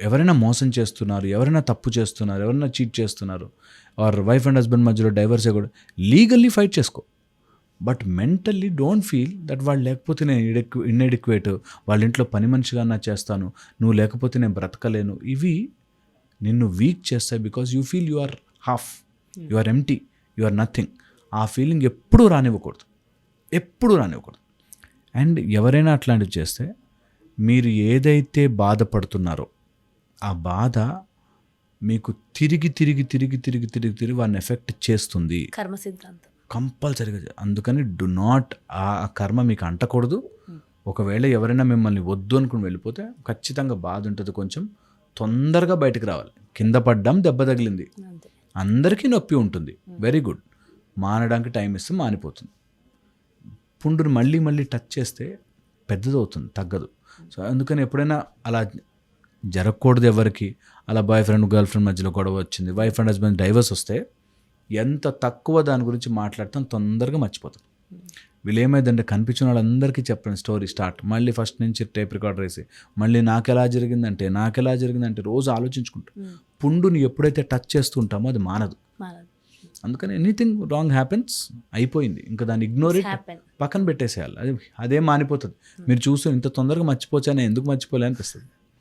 ఎవరైనా మోసం చేస్తున్నారు ఎవరైనా తప్పు చేస్తున్నారు ఎవరైనా చీట్ చేస్తున్నారు ఆర్ వైఫ్ అండ్ హస్బెండ్ మధ్యలో డైవర్స్ కూడా లీగల్లీ ఫైట్ చేసుకో. But mentally don't feel that వాళ్ళు లేకపోతే నేను ఇడెక్వ ఇన్ఎడిక్వేట్ వాళ్ళ ఇంట్లో పని మనిషిగా నా చేస్తాను నువ్వు లేకపోతే నేను బ్రతకలేను ఇవి నిన్ను వీక్ చేస్తాయి because you feel you are half you are empty you are nothing ఆ ఫీలింగ్ ఎప్పుడూ రానివ్వకూడదు. ఎప్పుడూ రానివ్వకూడదు. అండ్ ఎవరైనా అట్లాంటివి చేస్తే మీరు ఏదైతే బాధపడుతున్నారో ఆ బాధ మీకు తిరిగి తిరిగి తిరిగి తిరిగి తిరిగి తిరిగి వాడిని ఎఫెక్ట్ చేస్తుంది. కర్మ సిద్ధాంతం. కంపల్సరీగా అందుకని డు నాట్ ఆ కర్మ మీకు అంటకూడదు. ఒకవేళ ఎవరైనా మిమ్మల్ని వద్దు అనుకుని వెళ్ళిపోతే ఖచ్చితంగా బాధ ఉంటుంది కొంచెం. తొందరగా బయటకు రావాలి. కింద పడ్డాం దెబ్బ తగిలింది. అందరికీ నొప్పి ఉంటుంది. వెరీ గుడ్ మానడానికి టైం ఇస్తే మానిపోతుంది. పుండుని మళ్ళీ మళ్ళీ టచ్ చేస్తే పెద్దదవుతుంది తగ్గదు. సో అందుకని ఎప్పుడైనా అలా జరగకూడదు ఎవరికి అలా బాయ్ ఫ్రెండ్ గర్ల్ ఫ్రెండ్ మధ్యలో గొడవ వచ్చింది. వైఫ్ అండ్ హస్బెండ్ డైవర్స్ వస్తే ఎంత తక్కువ దాని గురించి మాట్లాడతాం తొందరగా మర్చిపోతాం. వీళ్ళు ఏమైందంటే కనిపించిన వాళ్ళందరికీ చెప్పండి స్టోరీ స్టార్ట్ మళ్ళీ ఫస్ట్ నుంచి టేప్ రికార్డర్ వేసి మళ్ళీ నాకెలా జరిగిందంటే నాకెలా జరిగిందంటే రోజు ఆలోచించుకుంటాం. పుండుని ఎప్పుడైతే టచ్ చేస్తుంటామో అది మానదు. అందుకని ఎనీథింగ్ రాంగ్ హ్యాపెన్స్ అయిపోయింది. ఇంకా దాన్ని ఇగ్నోర్ పక్కన పెట్టేసేయాలి. అది అదే మానిపోతుంది. మీరు చూస్తూ ఇంత తొందరగా మర్చిపోవచ్చని ఎందుకు మర్చిపోలే అనిపిస్తుంది